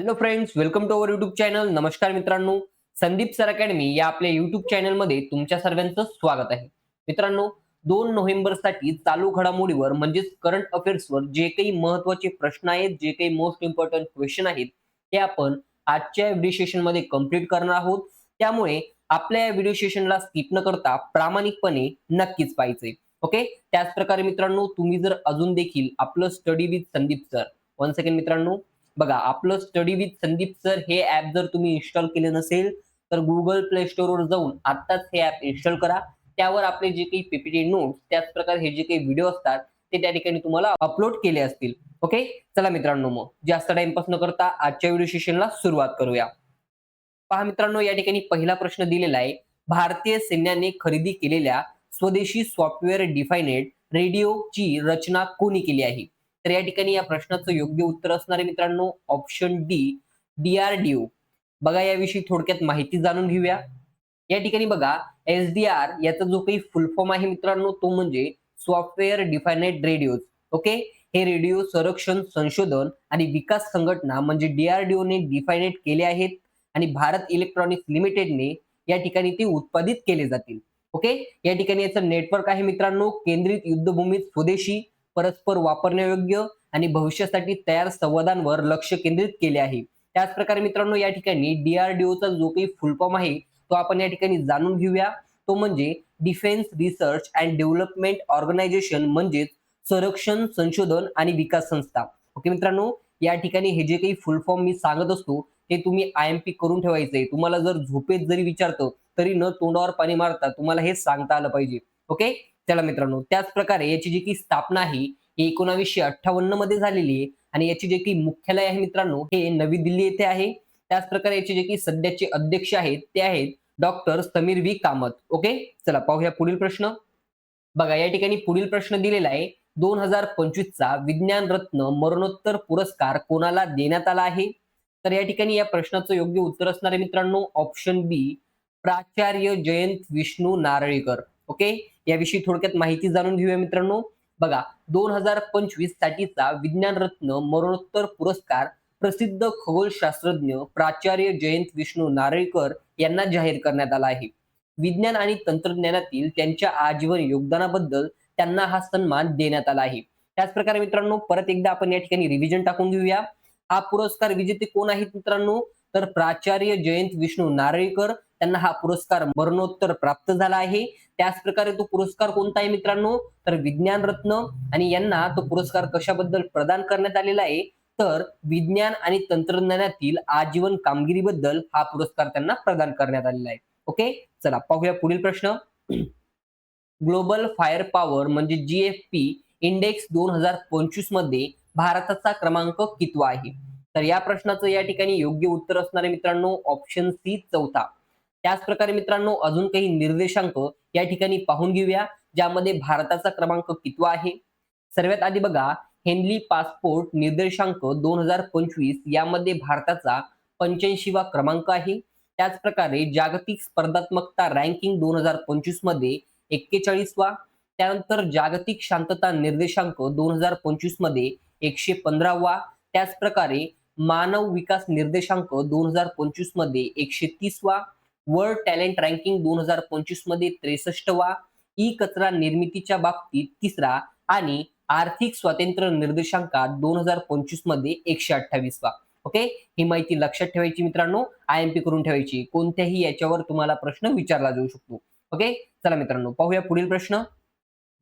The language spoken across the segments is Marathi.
Hello friends welcome to our YouTube channel नमस्कार मित्रांनो संदीप सर अकॅडमी या आपल्या युट्यूब चॅनलमध्ये तुमच्या सर्वांचं स्वागत आहे. मित्रांनो दोन नोव्हेंबरसाठी चालू घडामोडीवर म्हणजेच करंट अफेअर्सवर जे काही महत्त्वाचे प्रश्न आहेत जे काही मोस्ट इम्पॉर्टंट क्वेश्चन आहेत ते आपण आजच्या व्हिडिओ सेशनमध्ये कंप्लीट करणार आहोत. त्यामुळे आपल्या या व्हिडिओ सेशनला स्किप न करता प्रामाणिकपणे नक्कीच पाहिजे ओके त्याच प्रकारे मित्रांनो तुम्ही जर अजून देखील आपलं study with Sandeep sir one second मित्रांनो. बघा आपलं स्टडी विथ संदीप सर हे ऍप जर तुम्ही इन्स्टॉल केले नसेल तर गुगल प्ले स्टोअरवर जाऊन आत्ताच हे ऍप इन्स्टॉल करा. त्यावर आपले जे काही पीपीटी नोट्स त्याच प्रकारे हे जे काही व्हिडिओ असतात ते त्या ठिकाणी तुम्हाला अपलोड केले असतील. ओके चला मित्रांनो मग जास्त टाइमपास न करता आजच्या व्हिडिओ सेशनला सुरुवात करूया. पहा मित्रांनो या ठिकाणी पहिला प्रश्न दिलेला आहे. भारतीय सैन्याने खरेदी केलेल्या स्वदेशी सॉफ्टवेअर डिफायनेड रेडिओची रचना कोणी केली आहे? तर या ठिकाणी या प्रश्नाचं योग्य उत्तर असणार आहे मित्रांनो ऑप्शन डी डीआरडीओ बघा याविषयी थोडक्यात माहिती जाणून घेऊया. या ठिकाणी बघा एस डी आर याचा जो काही फुल फॉर्म आहे मित्रांनो तो म्हणजे सॉफ्टवेअर डिफायनेट रेडिओज ओके हे रेडिओ संरक्षण संशोधन आणि विकास संघटना म्हणजे डीआरडीओने डिफायनेट केले आहेत आणि भारत इलेक्ट्रॉनिक्स लिमिटेडने या ठिकाणी ते उत्पादित केले जातील. ओके या ठिकाणी याचं नेटवर्क आहे मित्रांनो केंद्रित युद्धभूमीत स्वदेशी. परस्पर वापरण्यायोग्य आणि भविष्यासाठी तयार संवादांवर लक्ष केंद्रित केले आहे. त्याच प्रकारे मित्रांनो या ठिकाणी डीआरडीओचा जो काही फुल फॉर्म आहे तो आपण या ठिकाणी जाणून घेऊया. तो म्हणजे defence research and development organisation म्हणजेच संरक्षण संशोधन आणि विकास संस्था. ओके मित्रांनो या ठिकाणी हे जे काही फुल फॉर्म मी सांगत असतो हे तुम्ही आय एम पी करून ठेवायचंय तुम्हाला जर झोपेत जरी विचारतं तरी न तोंडावर पाणी मारता तुम्हाला हे सांगता आलं पाहिजे. ओके? चला मित्रांनो त्याच प्रकारे याची जी की स्थापना आहे ही एकोणावीसशे अठ्ठावन्नमध्ये झालेली आहे. आणि याची जे काही मुख्यालय आहे मित्रांनो हे नवी दिल्ली येथे आहे. त्याच प्रकारे याचे जे की सध्याचे अध्यक्ष आहेत ते आहेत doctor Sameer V. Kamat. Okay? चला पाहूया पुढील प्रश्न. बघा या ठिकाणी पुढील प्रश्न दिलेला आहे. दोन हजार पंचवीसचा विज्ञान रत्न मरणोत्तर पुरस्कार कोणाला देण्यात आला आहे? तर या ठिकाणी या प्रश्नाचं योग्य उत्तर असणार आहे मित्रांनो ऑप्शन बी प्राचार्य जयंत विष्णू नारळीकर. ओके? याविषयी थोडक्यात माहिती जाणून घेऊया मित्रांनो. बघा दोन हजार पंचवीस साठीचा विज्ञान रत्न मरणोत्तर पुरस्कार प्रसिद्ध खगोलशास्त्रज्ञ प्राचार्य जयंत विष्णू नारळीकर यांना जाहीर करण्यात आला आहे. विज्ञान आणि तंत्रज्ञानातील त्यांच्या आजीवन योगदानाबद्दल त्यांना हा सन्मान देण्यात आला आहे. त्याच प्रकारे मित्रांनो परत एकदा आपण या ठिकाणी रिव्हिजन टाकून घेऊया. हा पुरस्कार विजेते कोण आहेत मित्रांनो? तर प्राचार्य जयंत विष्णू नारळीकर त्यांना हा पुरस्कार मरणोत्तर प्राप्त झाला आहे. त्याच प्रकारे तो पुरस्कार कोणता आहे मित्रांनो? तर विज्ञान रत्न. आणि यांना तो पुरस्कार कशाबद्दल प्रदान करण्यात आलेला आहे? तर विज्ञान आणि तंत्रज्ञानातील आजीवन कामगिरीबद्दल हा पुरस्कार त्यांना प्रदान करण्यात आलेला आहे. ओके? चला पाहूया पुढील प्रश्न. ग्लोबल फायर पॉवर म्हणजे जीएफपी इंडेक्स दोन हजार पंचवीसमध्ये भारताचा क्रमांक कितवा आहे? तर या प्रश्नाचं या ठिकाणी योग्य उत्तर असणारे मित्रांनो. ऑप्शन सी चौथा. त्याचप्रकारे मित्रांनो अजून काही निर्देशांक या ठिकाणी पाहून घेऊया ज्यामध्ये भारताचा क्रमांक कितवा आहे? सर्वात आधी बघा हेनली पासपोर्ट निर्देशांक दोन हजार पंचवीस यामध्ये भारताचा पंच्याऐंशीवा क्रमांक आहे. त्याचप्रकारे जागतिक स्पर्धात्मकता रँकिंग दोन हजार पंचवीसमध्ये एक्केचाळीसवा त्यानंतर जागतिक शांतता निर्देशांक दोन हजार पंचवीसमध्ये एकशे पंधरावा त्याचप्रकारे मानव विकास निर्देशांक दोन हजार पंचवीसमध्ये एकशे तीसवा वर्ल्ड टॅलेंट रँकिंग दोन हजार पंचवीसमध्ये त्रेसष्टवा ई कचरा निर्मितीच्या बाबतीत तिसरा आणि आर्थिक स्वातंत्र्य निर्देशांकात दोन हजार पंचवीसमध्ये एकशे अठ्ठावीसवा. ओके ही माहिती लक्षात ठेवायची मित्रांनो आय एम पी करून ठेवायची. कोणत्याही याच्यावर तुम्हाला प्रश्न विचारला जाऊ शकतो. ओके चला मित्रांनो पाहूया पुढील प्रश्न.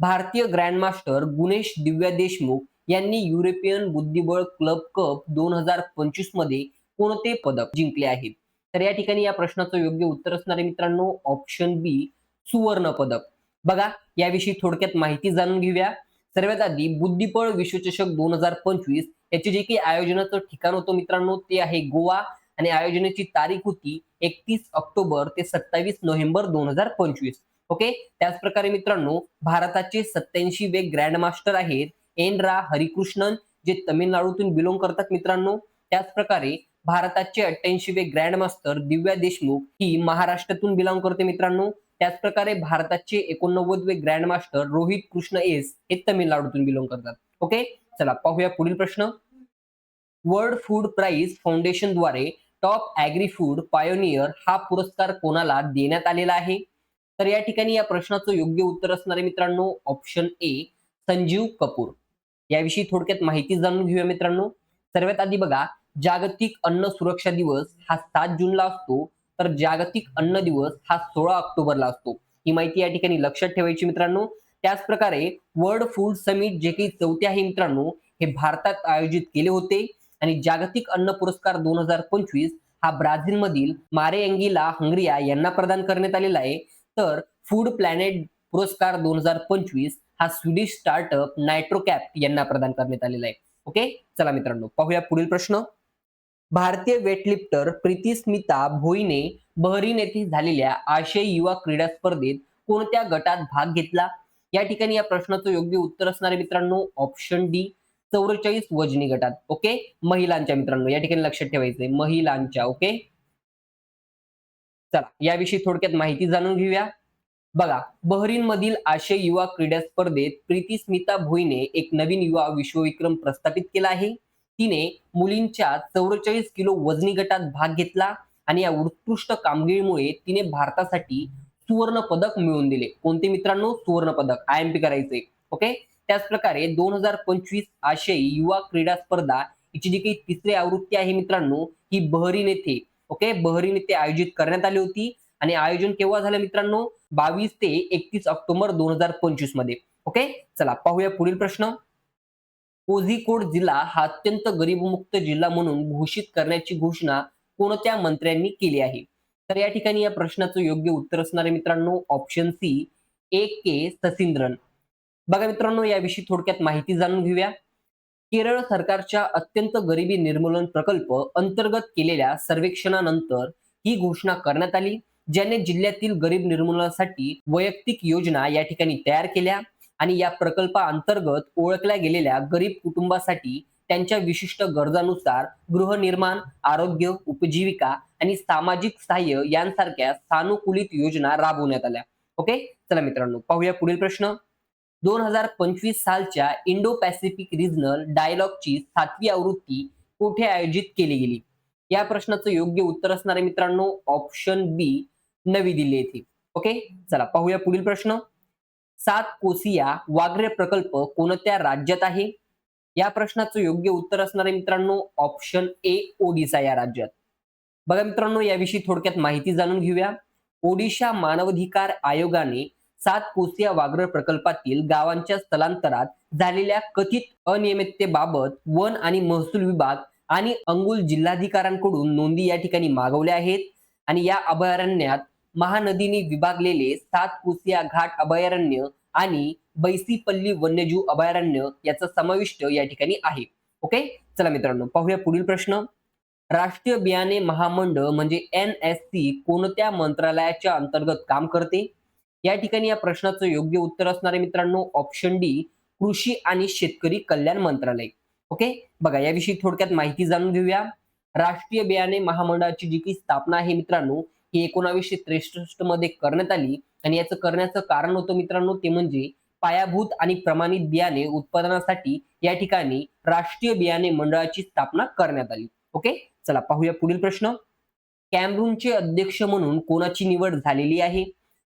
भारतीय ग्रँडमास्टर गुणेश दिव्या देशमुख यांनी युरोपियन बुद्धिबळ क्लब कप दोन हजार पंचवीसमध्ये कोणते पदक जिंकले आहेत? तर या ठिकाणी या प्रश्नाचं योग्य उत्तर असणारे मित्रांनो. ऑप्शन बी सुवर्ण पदक बघा याविषयी थोडक्यात माहिती जाणून घेऊया. सर्वात आधी बुद्धिबळ विश्वचषक दोन हजार पंचवीस याचे जे काही आयोजनाचं ठिकाण होतं मित्रांनो ते आहे गोवा. आणि आयोजनाची तारीख होती एकतीस ऑक्टोबर ते सत्तावीस नोव्हेंबर दोन हजार पंचवीस. ओके? त्याचप्रकारे मित्रांनो भारताचे सत्याऐंशी वे ग्रँड मास्टर आहेत एन रा हरिकृष्णन जे तमिळनाडूतून बिलोंग करतात मित्रांनो. त्याच प्रकारे भारताचे अठ्ठ्याऐंशीवे ग्रँड मास्टर दिव्या देशमुख ही महाराष्ट्रातून बिलॉंग करते मित्रांनो. त्याचप्रकारे भारताचे एकोणनव्वदवे grand master Rohit Krishna S हे तमिळनाडूतून बिलॉंग करतात. ओके चला पाहूया पुढील प्रश्न. वर्ल्ड फूड प्राईज फाउंडेशनद्वारे टॉप अॅग्री फूड पायोनियर हा पुरस्कार कोणाला देण्यात आलेला आहे? तर या ठिकाणी या प्रश्नाचं योग्य उत्तर असणारे मित्रांनो. Option A Sanjeev Kapoor. याविषयी थोडक्यात माहिती जाणून घेऊया मित्रांनो. सर्वात आधी बघा जागतिक अन्न सुरक्षा दिवस हा सात जूनला असतो. तर जागतिक अन्न दिवस हा सोळा ऑक्टोबरला असतो. ही माहिती या ठिकाणी लक्षात ठेवायची मित्रांनो. त्याच प्रकारे वर्ल्ड फूड समिट जे काही चौथे आहे मित्रांनो हे भारतात आयोजित केले होते. आणि जागतिक अन्न पुरस्कार दोन हजार पंचवीस हा ब्राझीलमधील मारे अँगिला हंगरिया यांना प्रदान करण्यात आलेला आहे. तर फूड प्लॅनेट पुरस्कार दोन हजार पंचवीस हा स्वीडिश स्टार्टअप नायट्रोकॅप यांना प्रदान करण्यात आलेला आहे. ओके? चला मित्रांनो पाहूया पुढील प्रश्न. भारतीय वेटलिफ्टर प्रीती स्मिता भोईने बहरीन येथे झालेल्या आशियाई युवा क्रीडा स्पर्धेत कोणत्या गटात भाग घेतला? या ठिकाणी या प्रश्नाचं योग्य उत्तर असणारे मित्रांनो ऑप्शन डी चौवेचाळीस वजनी गटात ओके महिलांच्या मित्रांनो या ठिकाणी लक्षात ठेवायचंय महिलांच्या ओके चला याविषयी थोडक्यात माहिती जाणून घेऊया. बघा बहरीन मधील आशियाई युवा क्रीडा स्पर्धेत प्रीती स्मिता भोईने एक नवीन युवा विश्वविक्रम प्रस्थापित केला आहे. तिने मुलींच्या चौवेचाळीस किलो वजनी गटात भाग घेतला आणि या उत्कृष्ट कामगिरीमुळे तिने भारतासाठी सुवर्ण पदक मिळवून दिले. कोणते मित्रांनो? सुवर्ण पदक. आय एम पी करायचे ओके त्याच प्रकारे दोन हजार पंचवीस आशियाई युवा क्रीडा स्पर्धा हिची जी काही तिसरी आवृत्ती आहे मित्रांनो ही बहरीन येथे ओके बहरीन येथे आयोजित करण्यात आली होती. आणि आयोजन केव्हा झालं मित्रांनो? बावीस ते एकतीस ऑक्टोबर दोन हजार पंचवीसमध्ये. ओके चला पाहूया पुढील प्रश्न. कोझिकोड जिल्हा हा अत्यंत गरीबमुक्त जिल्हा म्हणून घोषित करण्याची घोषणा कोणत्या मंत्र्यांनी केली आहे? तर या ठिकाणी या प्रश्नाचं योग्य उत्तर असणारे मित्रांनो ऑप्शन सी ए के ससिंद्रन. बघा मित्रांनो याविषयी थोडक्यात माहिती जाणून घेऊया. केरळ सरकारच्या अत्यंत गरिबी निर्मूलन प्रकल्प अंतर्गत केलेल्या सर्वेक्षणानंतर ही घोषणा करण्यात आली ज्याने जिल्ह्यातील गरीब निर्मूलनासाठी वैयक्तिक योजना या ठिकाणी तयार केल्या. आणि या प्रकल्पाअंतर्गत ओळखल्या गेलेल्या गरीब कुटुंबासाठी त्यांच्या विशिष्ट गरजानुसार गृहनिर्माण आरोग्य उपजीविका आणि सामाजिक सहाय्य यांसारख्या सानुकूलित योजना राबवण्यात आल्या. ओके? चला मित्रांनो पाहूया पुढील प्रश्न. दोन हजार पंचवीस सालच्या इंडो पॅसिफिक रिजनल डायलॉगची सातवी आवृत्ती कुठे आयोजित केली गेली? या प्रश्नाचं योग्य उत्तर असणारे मित्रांनो ऑप्शन बी नवी दिल्ली येथे. ओके? चला पाहूया पुढील प्रश्न. सात कोसिया वागरे प्रकल्प कोणत्या राज्यात आहे? या प्रश्नाचं योग्य उत्तर असणारे मित्रांनो ऑप्शन ए ओडिसा या राज्यात. बघा मित्रांनो याविषयी थोडक्यात माहिती जाणून घेऊया. ओडिशा मानवाधिकार आयोगाने सात कोसिया वाघ्र प्रकल्पातील गावांच्या स्थलांतरात झालेल्या कथित अनियमिततेबाबत वन आणि महसूल विभाग आणि अंगुल जिल्हाधिकाऱ्यांकडून नोंदी या ठिकाणी मागवल्या आहेत. आणि या अभयारण्यात महानदीने विभागलेले सात घाट अभयारण्य आणि बैसीपल्ली वन्यजीव अभयारण्य याचा समाविष्ट या ठिकाणी आहे. ओके चला मित्रांनो पाहूया पुढील प्रश्न. राष्ट्रीय बियाणे महामंडळ म्हणजे एन एस सी कोणत्या मंत्रालयाच्या अंतर्गत काम करते? या ठिकाणी या प्रश्नाचं योग्य उत्तर असणारे मित्रांनो ऑप्शन डी कृषी आणि शेतकरी कल्याण मंत्रालय. ओके बघा याविषयी थोडक्यात माहिती जाणून घेऊया. राष्ट्रीय बियाणे महामंडळाची जी की स्थापना आहे मित्रांनो ही एकोणावीसशे त्रेसष्टमध्ये करण्यात आली. आणि याचं करण्याचं कारण होतं मित्रांनो ते म्हणजे पायाभूत आणि प्रमाणित बियाणे उत्पादनासाठी या ठिकाणी राष्ट्रीय बियाणे मंडळाची स्थापना करण्यात आली. ओके? चला पाहूया पुढील प्रश्न. कॅमरूनचे अध्यक्ष म्हणून कोणाची निवड झालेली आहे?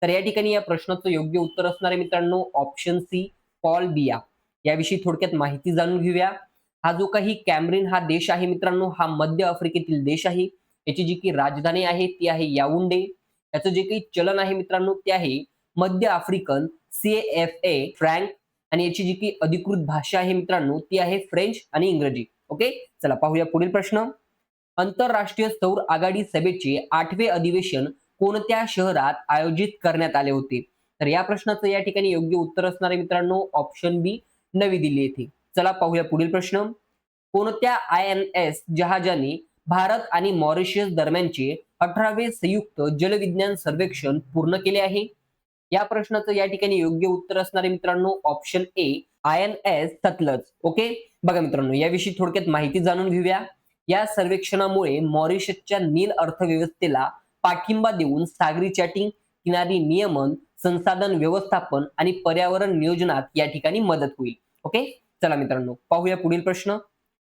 तर या ठिकाणी या प्रश्नाचं योग्य उत्तर असणारे मित्रांनो ऑप्शन सी पॉल बिया. याविषयी थोडक्यात माहिती जाणून घेऊया. हा जो काही कॅमरिन हा देश आहे मित्रांनो हा मध्य आफ्रिकेतील देश आहे. याची जी काही राजधानी आहे ती आहे याउंडे. याचं जे काही चलन आहे मित्रांनो ते आहे मध्य African C F A franc आणि याची जी काही अधिकृत भाषा आहे मित्रांनो ती आहे फ्रेंच आणि इंग्रजी. ओके? चला पाहूया पुढील प्रश्न. आंतरराष्ट्रीय सौर आघाडी सभेचे आठवे अधिवेशन कोणत्या शहरात आयोजित करण्यात आले होते? तर या प्रश्नाचं या ठिकाणी योग्य उत्तर असणारे मित्रांनो ऑप्शन बी नवी दिल्ली येथे. चला पाहूया पुढील प्रश्न. कोणत्या आय एन एस जहाजाने भारत आणि मॉरिशियस दरम्यानचे अठरावे संयुक्त जलविज्ञान सर्वेक्षण पूर्ण केले आहे. या प्रश्नाचं या ठिकाणी योग्य उत्तर असणारे मित्रांनो option A I N S Sutlej okay बघा मित्रांनो याविषयी थोडक्यात माहिती जाणून घेऊया. या सर्वेक्षणामुळे मॉरिशसच्या नील अर्थव्यवस्थेला पाठिंबा देऊन सागरी चॅटिंग किनारी नियमन संसाधन व्यवस्थापन आणि पर्यावरण नियोजनात या ठिकाणी मदत होईल. ओके चला मित्रांनो पाहूया पुढील प्रश्न.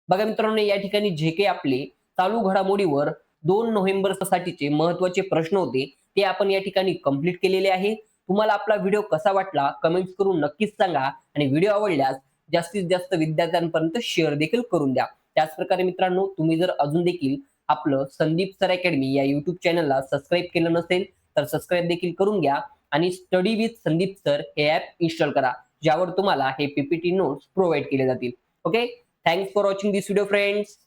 बघा मित्रांनो या ठिकाणी जे काही आपले चालू घडामोडीवर दोन नोव्हेंबर साठीचे महत्त्वाचे प्रश्न होते ते आपण या ठिकाणी कंप्लीट केलेले आहे. तुम्हाला आपला व्हिडिओ कसा वाटला कमेंट्स करून नक्कीच सांगा आणि व्हिडिओ आवडल्यास जास्तीत जास्त विद्यार्थ्यांपर्यंत शेअर देखील करून द्या. त्याच प्रकारे मित्रांनो तुम्ही जर अजून देखील आपलं संदीप सर अकॅडमी या युट्यूब चॅनलला सबस्क्राईब केलं नसेल तर सबस्क्राईब देखील करून घ्या आणि स्टडी विथ संदीप सर हे ऍप इन्स्टॉल करा ज्यावर तुम्हाला हे पीपीटी नोट्स प्रोव्हाइड केले जातील. Okay thanks for watching this video friends